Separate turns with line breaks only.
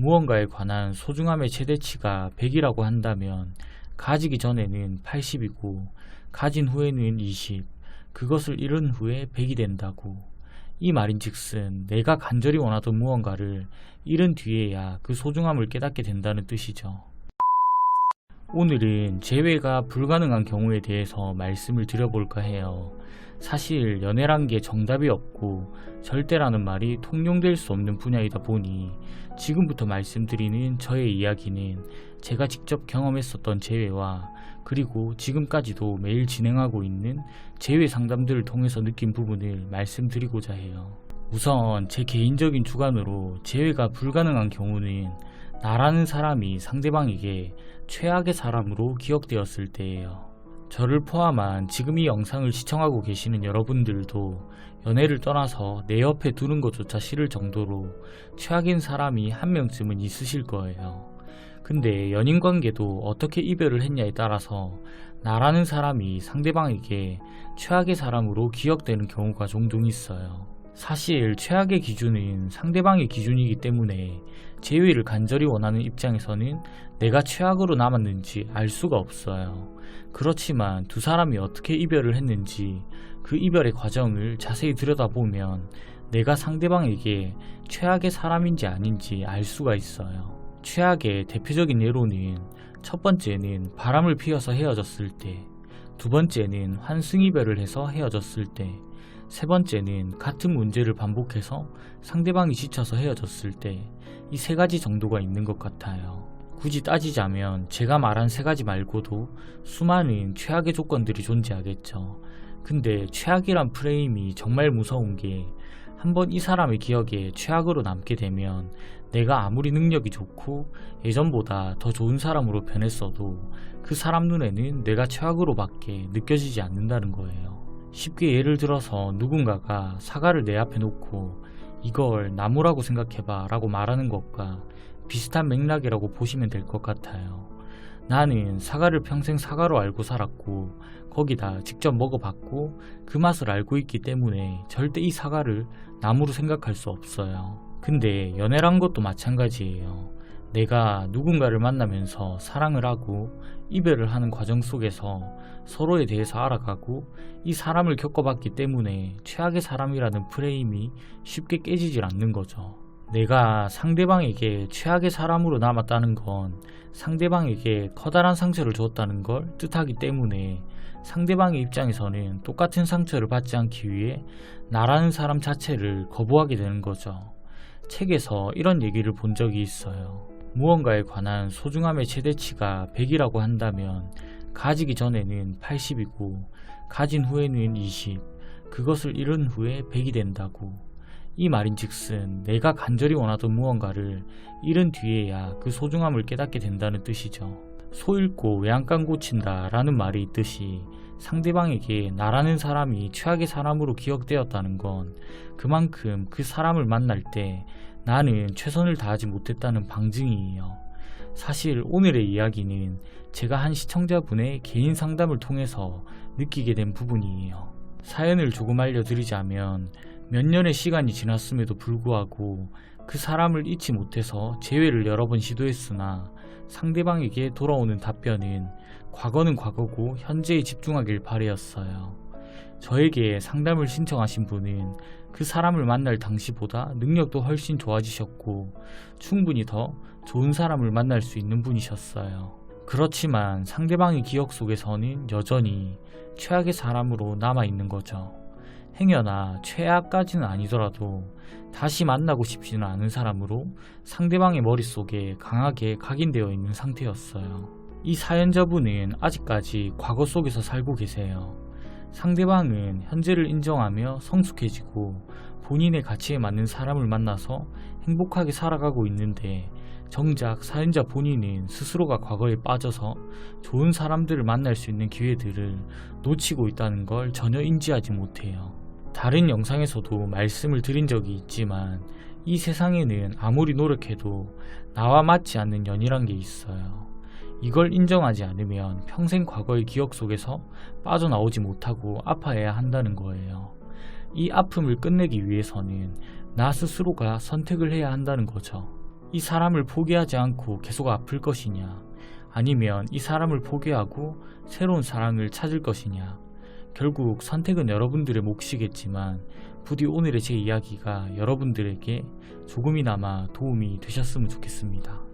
무언가에 관한 소중함의 최대치가 100이라고 한다면 가지기 전에는 80이고 가진 후에는 20, 그것을 잃은 후에 100이 된다고. 이 말인즉슨 내가 간절히 원하던 무언가를 잃은 뒤에야 그 소중함을 깨닫게 된다는 뜻이죠. 오늘은 재회가 불가능한 경우에 대해서 말씀을 드려볼까 해요. 사실 연애란 게 정답이 없고 절대라는 말이 통용될 수 없는 분야이다 보니 지금부터 말씀드리는 저의 이야기는 제가 직접 경험했었던 재회와 그리고 지금까지도 매일 진행하고 있는 재회 상담들을 통해서 느낀 부분을 말씀드리고자 해요. 우선 제 개인적인 주관으로 재회가 불가능한 경우는 나라는 사람이 상대방에게 최악의 사람으로 기억되었을 때예요. 저를 포함한 지금 이 영상을 시청하고 계시는 여러분들도 연애를 떠나서 내 옆에 두는 것조차 싫을 정도로 최악인 사람이 한 명쯤은 있으실 거예요. 근데 연인 관계도 어떻게 이별을 했냐에 따라서 나라는 사람이 상대방에게 최악의 사람으로 기억되는 경우가 종종 있어요. 사실 최악의 기준은 상대방의 기준이기 때문에 재회를 간절히 원하는 입장에서는 내가 최악으로 남았는지 알 수가 없어요. 그렇지만 두 사람이 어떻게 이별을 했는지 그 이별의 과정을 자세히 들여다보면 내가 상대방에게 최악의 사람인지 아닌지 알 수가 있어요. 최악의 대표적인 예로는 첫 번째는 바람을 피워서 헤어졌을 때, 두 번째는 환승이별을 해서 헤어졌을 때, 세 번째는 같은 문제를 반복해서 상대방이 지쳐서 헤어졌을 때, 이 세 가지 정도가 있는 것 같아요. 굳이 따지자면 제가 말한 세 가지 말고도 수많은 최악의 조건들이 존재하겠죠. 근데 최악이란 프레임이 정말 무서운 게 한번 이 사람의 기억에 최악으로 남게 되면 내가 아무리 능력이 좋고 예전보다 더 좋은 사람으로 변했어도 그 사람 눈에는 내가 최악으로밖에 느껴지지 않는다는 거예요. 쉽게 예를 들어서 누군가가 사과를 내 앞에 놓고 이걸 나무라고 생각해봐 라고 말하는 것과 비슷한 맥락이라고 보시면 될 것 같아요. 나는 사과를 평생 사과로 알고 살았고 거기다 직접 먹어봤고 그 맛을 알고 있기 때문에 절대 이 사과를 나무로 생각할 수 없어요. 근데 연애란 것도 마찬가지예요. 내가 누군가를 만나면서 사랑을 하고 이별을 하는 과정 속에서 서로에 대해서 알아가고 이 사람을 겪어봤기 때문에 최악의 사람이라는 프레임이 쉽게 깨지질 않는 거죠. 내가 상대방에게 최악의 사람으로 남았다는 건 상대방에게 커다란 상처를 줬다는 걸 뜻하기 때문에 상대방의 입장에서는 똑같은 상처를 받지 않기 위해 나라는 사람 자체를 거부하게 되는 거죠. 책에서 이런 얘기를 본 적이 있어요. 무언가에 관한 소중함의 최대치가 100이라고 한다면 가지기 전에는 80이고 가진 후에는 20, 그것을 잃은 후에 100이 된다고. 이 말인즉슨 내가 간절히 원하던 무언가를 잃은 뒤에야 그 소중함을 깨닫게 된다는 뜻이죠. 소 잃고 외양간 고친다 라는 말이 있듯이 상대방에게 나라는 사람이 최악의 사람으로 기억되었다는 건 그만큼 그 사람을 만날 때 나는 최선을 다하지 못했다는 방증이에요. 사실 오늘의 이야기는 제가 한 시청자분의 개인 상담을 통해서 느끼게 된 부분이에요. 사연을 조금 알려드리자면 몇 년의 시간이 지났음에도 불구하고 그 사람을 잊지 못해서 재회를 여러 번 시도했으나 상대방에게 돌아오는 답변은 과거는 과거고 현재에 집중하길 바래였어요. 저에게 상담을 신청하신 분은 그 사람을 만날 당시보다 능력도 훨씬 좋아지셨고 충분히 더 좋은 사람을 만날 수 있는 분이셨어요. 그렇지만 상대방의 기억 속에서는 여전히 최악의 사람으로 남아있는 거죠. 행여나 최악까지는 아니더라도 다시 만나고 싶지는 않은 사람으로 상대방의 머릿속에 강하게 각인되어 있는 상태였어요. 이 사연자분은 아직까지 과거 속에서 살고 계세요. 상대방은 현재를 인정하며 성숙해지고 본인의 가치에 맞는 사람을 만나서 행복하게 살아가고 있는데 정작 사연자 본인은 스스로가 과거에 빠져서 좋은 사람들을 만날 수 있는 기회들을 놓치고 있다는 걸 전혀 인지하지 못해요. 다른 영상에서도 말씀을 드린 적이 있지만 이 세상에는 아무리 노력해도 나와 맞지 않는 연이란 게 있어요. 이걸 인정하지 않으면 평생 과거의 기억 속에서 빠져나오지 못하고 아파해야 한다는 거예요. 이 아픔을 끝내기 위해서는 나 스스로가 선택을 해야 한다는 거죠. 이 사람을 포기하지 않고 계속 아플 것이냐, 아니면 이 사람을 포기하고 새로운 사랑을 찾을 것이냐. 결국 선택은 여러분들의 몫이겠지만 부디 오늘의 제 이야기가 여러분들에게 조금이나마 도움이 되셨으면 좋겠습니다.